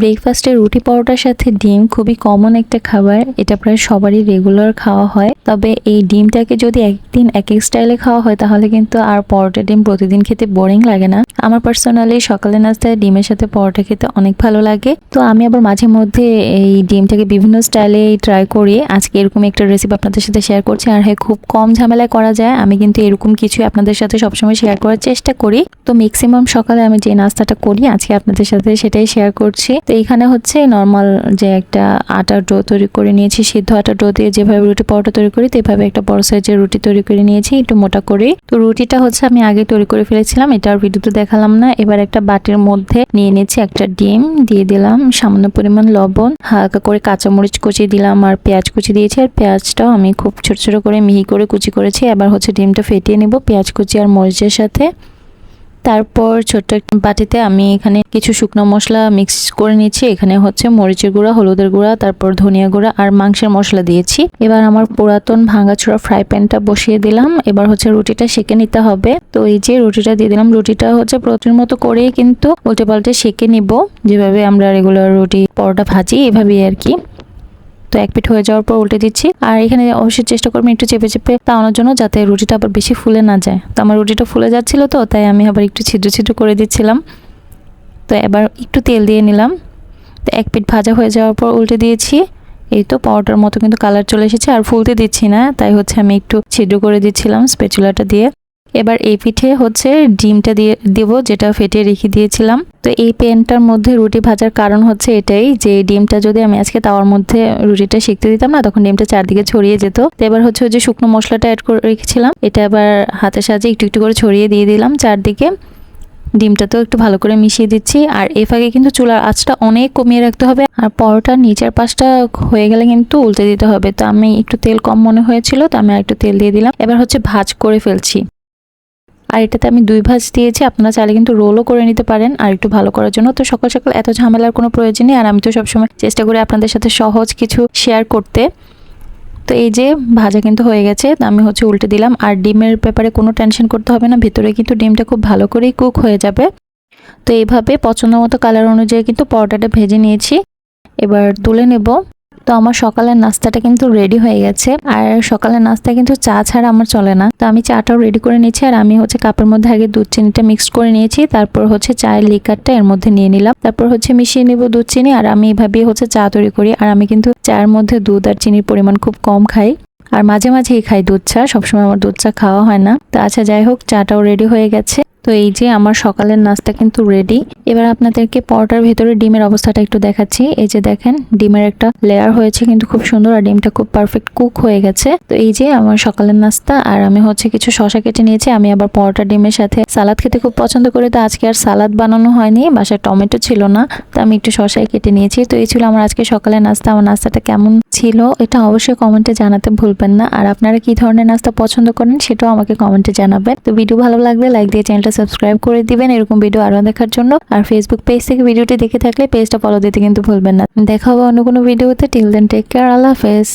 ব্রেকফাস্টে রুটি পরোটার সাথে ডিম খুবই কমন একটা খাবার। এটা প্রায় সবারই রেগুলার খাওয়া হয়। তবে এই ডিমটাকে যদি একদিন এক এক স্টাইলে খাওয়া হয়, তাহলে কিন্তু আর পরোটা ডিম প্রতিদিন খেতে বোরিং লাগে না। আমার পার্সোনালি সকালে নাস্তায় ডিমের সাথে পরোটা খেতে অনেক ভালো লাগে। তো আমি আবার মাঝে মধ্যে এই ডিমটাকে বিভিন্ন স্টাইলে ট্রাই করি। আজকে এরকম একটা রেসিপি আপনাদের সাথে শেয়ার করছি। আর হ্যাঁ খুব কম ঝামেলায় করা যায়। আমি কিন্তু এরকম কিছু আপনাদের সাথে সবসময় শেয়ার করার চেষ্টা করি। তো ম্যাক্সিমাম সকালে আমি যে নাস্তাটা করি, আজকে আপনাদের সাথে সেটাই শেয়ার করছি। তো এইখানে হচ্ছে নর্মাল যে একটা আটার ডো তৈরি করে নিয়েছি, সিদ্ধ আটার ডো দিয়ে যেভাবে রুটি পরোটা তৈরি করি, তেভাবে একটা বড় সাইজের রুটি তৈরি করে নিয়েছি, একটু মোটা করে। তো রুটিটা হচ্ছে আমি আগে তৈরি করে ফেলেছিলাম, এটা আর ভিডিওতে দেখালাম না। এবার একটা বাটির মধ্যে নিয়ে নিয়েছি একটা ডিম, দিয়ে দিলাম সামান্য পরিমাণ লবণ, হালকা করে কাঁচামরিচ কুচি দিলাম আর পেঁয়াজ কুচি দিয়েছি। আর পেঁয়াজটাও আমি খুব ছোট ছোট করে মিহি করে কুচি করেছি। এবার হচ্ছে ডিমটা ফেটিয়ে নেব, পেঁয়াজ কুচি আর মরিচের সাথে। তারপর ছোট্ট একটা বাটিতে আমি এখানে কিছু শুকনো মশলা মিক্স করে নিচ্ছি এখানে হচ্ছে মরিচের গুঁড়া, হলুদের গুঁড়া, তারপর ধনিয়া গুঁড়া আর মাংসের মশলা দিয়েছি। এবার আমার পুরাতন ভাঙাচোরা ফ্রাই প্যানটা বসিয়ে দিলাম। এবার হচ্ছে রুটিটা সেকে নিতে হবে। তো এই যে রুটিটা দিয়ে দিলাম, রুটিটা হচ্ছে প্রতিদিন মতো করেই কিন্তু উল্টে পাল্টে সেকে নিব। যেভাবে আমরা রেগুলার রুটি, পরোটা ভাজি, এভাবেই আর কি। তো এক পিঠ হয়ে যাওয়ার পর উল্টে দিচ্ছি। আর এখানে অবশ্যই চেষ্টা করবেন একটু চেপে চেপে তাওয়ানোর জন্য যাতে রুটিটা আবার বেশি ফুলে না যায়। তো আমার রুটিটা ফুলে যাচ্ছিল তো, তাই আমি আবার একটু ছিদ্র ছিদ্র করে দিচ্ছিলাম। তো এবার একটু তেল দিয়ে নিলাম। তো এক পিঠ ভাজা হয়ে যাওয়ার পর উল্টে দিয়েছি। এই তো পাউডার মতো কিন্তু কালার চলে এসেছে, আর ফুলতে দিচ্ছি না। তাই হচ্ছে আমি একটু ছিদ্র করে দিচ্ছিলাম স্পেচুলাটা দিয়ে। এবার এই পিঠে হচ্ছে ডিমটা দিয়ে দেব, যেটা ফেটিয়ে রেখে দিয়েছিলাম। তো এই প্যানটার মধ্যে রুটি ভাজার কারণ হচ্ছে এটাই যে ডিমটা যদি আমি আজকে তাওয়ার মধ্যে রুটিটা শিখতে দিতাম না, তখন ডিমটা চারদিকে ছড়িয়ে যেত। তো এবার হচ্ছে যে শুকনো মশলাটা অ্যাড করে রেখেছিলাম, এটা এবার হাতের সাহায্যে একটু একটু করে ছড়িয়ে দিয়ে দিলাম চারদিকে। ডিমটাতেও একটু ভালো করে মিশিয়ে দিচ্ছি, আর এ ফাঁকে কিন্তু চুলার আঁচটা অনেক কমিয়ে রাখতে হবে, আর পরোটার নিচের পাশটা হয়ে গেলে কিন্তু উল্টে দিতে হবে। তো আমি একটু তেল কম মনে হয়েছিল, তো আমি একটু তেল দিয়ে দিলাম। এবার হচ্ছে ভাজ করে ফেলছি। আর এটাতে আমি দুই ভাজ দিয়েছি, আপনারা চাইলে কিন্তু রোলও করে নিতে পারেন আর একটু ভালো করার জন্য। তো সকাল সকাল এত ঝামেলার কোনো প্রয়োজন নেই, আর আমি তো সবসময় চেষ্টা করি আপনাদের সাথে সহজ কিছু শেয়ার করতে। তো এই যে ভাজা কিন্তু হয়ে গেছে, আমি হচ্ছে উল্টে দিলাম। আর ডিমের ব্যাপারে কোনো টেনশন করতে হবে না, ভিতরে কিন্তু ডিমটা খুব ভালো করেই কুক হয়ে যাবে। তো এইভাবে পছন্দ মতো কালার অনুযায়ী কিন্তু পরোটাটা ভেজে নিয়েছি। এবার তুলে নেব। তো আমার সকালের নাস্তাটা কিন্তু রেডি হয়ে গেছে। আর সকালের নাস্তা কিন্তু চা ছাড়া আমার চলে না। তো আমি চাটাও রেডি করে নিয়েছি আর আমি হচ্ছে কাপের মধ্যে আগে দুধ চিনিটা মিক্সড করে নিয়েছি। তারপর হচ্ছে চায়ের লিকারটা এর মধ্যে নিয়ে নিলাম। তারপর হচ্ছে মিশিয়ে নিব দুধ চিনি আর আমি এভাবেই হচ্ছে চা তৈরি করি। আর আমি কিন্তু চায়ের মধ্যে দুধ আর চিনির পরিমাণ খুব কম খাই। আর মাঝে মাঝেই খাই দুধ চা, সবসময় আমার দুধ চা খাওয়া হয় না। তো আচ্ছা যাই হোক, চাটাও রেডি হয়ে গেছে। তো এই যে আমার সকালের নাস্তা কিন্তু রেডি এবার আপনাদেরকে পরোটার ভেতরে ডিমের অবস্থাটা একটু দেখাচ্ছি। এই যে দেখেন, ডিমের একটা লেয়ার হয়েছে কিন্তু খুব সুন্দর আর ডিমটা খুব পারফেক্ট কুক হয়ে গেছে। তো এই যে আমার সকালের নাস্তা, আর আমি হচ্ছে কিছু শশা কেটে নিয়েছি। আমি আবার পরোটা ডিমের সাথে সালাদ খেতে খুব পছন্দ করি, তো আজকে আর সালাদ বানানো হয়নি। বাসায় টমেটো ছিল না, তো আমি একটু শশাই কেটে নিয়েছি। তো এই ছিল আমার আজকে সকালের নাস্তা। আমার নাস্তাটা কেমন ছিল এটা অবশ্যই কমেন্টে জানাতে ভুলবেন না। আর আপনারা কি ধরনের নাস্তা পছন্দ করেন সেটাও আমাকে কমেন্টে জানাবেন। তো ভিডিও ভালো লাগলে লাইক দিয়ে চ্যানেলটা সাবস্ক্রাইব করে দিবেন। এরকম ভিডিও আরও দেখার জন্য। আর ফেসবুক পেজ থেকে ভিডিওটি দেখে থাকলে পেজটা ফলো দিতে কিন্তু ভুলবেন না। দেখা হবে অন্য কোনো ভিডিওতে টিল দেন টেক কেয়ার আল্লাহ হাফেজ।